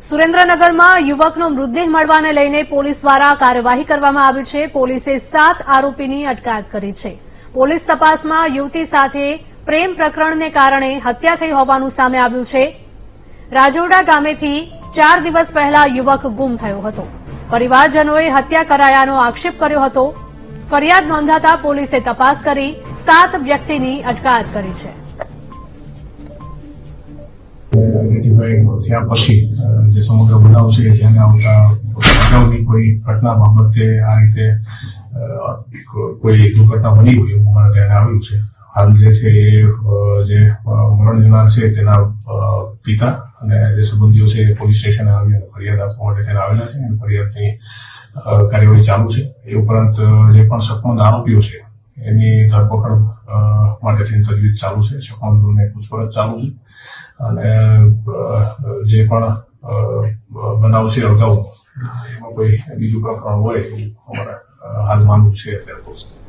સુરેન્દ્રનગરમાં યુવકનો મૃતદેહ મળવાને લઈને પોલીસ દ્વારા કાર્યવાહી કરવામાં આવી છે. પોલીસે સાત આરોપીની અટકાયત કરી છે. પોલીસ તપાસમાં યુવતી સાથે પ્રેમ પ્રકરણને કારણે હત્યા થઈ હોવાનું સામે આવ્યું છે. રાજોડા ગામેથી ચાર દિવસ પહેલા યુવક ગુમ થયો હતો. પરિવારજનોએ હત્યા કરાયાનો આક્ષેપ કર્યો હતો. ફરિયાદ નોંધાતા પોલીસે તપાસ કરી સાત વ્યક્તિની અટકાયત કરી છે. જે સમગ્ર બનાવ છે ધ્યાને આવતા અગાઉની કોઈ ઘટના બાબતે આ રીતે કોઈ દુર્ઘટના બની હોય એવું અમારે ધ્યાને આવ્યું છે. હાલ જે છે એ જે મરણ જનાર છે તેના પિતા અને જે સંબંધીઓ છે એ પોલીસ સ્ટેશને આવી અને ફરિયાદ આપવા માટે ત્યાં આવેલા છે અને ફરિયાદની કાર્યવાહી ચાલુ છે. એ ઉપરાંત જે પણ સપંદ આરોપીઓ છે એની ધરપકડ અ, માટેની તજવીજ ચાલુ છે. શકમંદોને પૂછપરછ ચાલુ છે. અને જે પણ અ, બનાવ છે અગાઉ. એમાં કોઈ બીજું પ્રકરણ હોય અમારા હાલ માનવું છે અત્યારે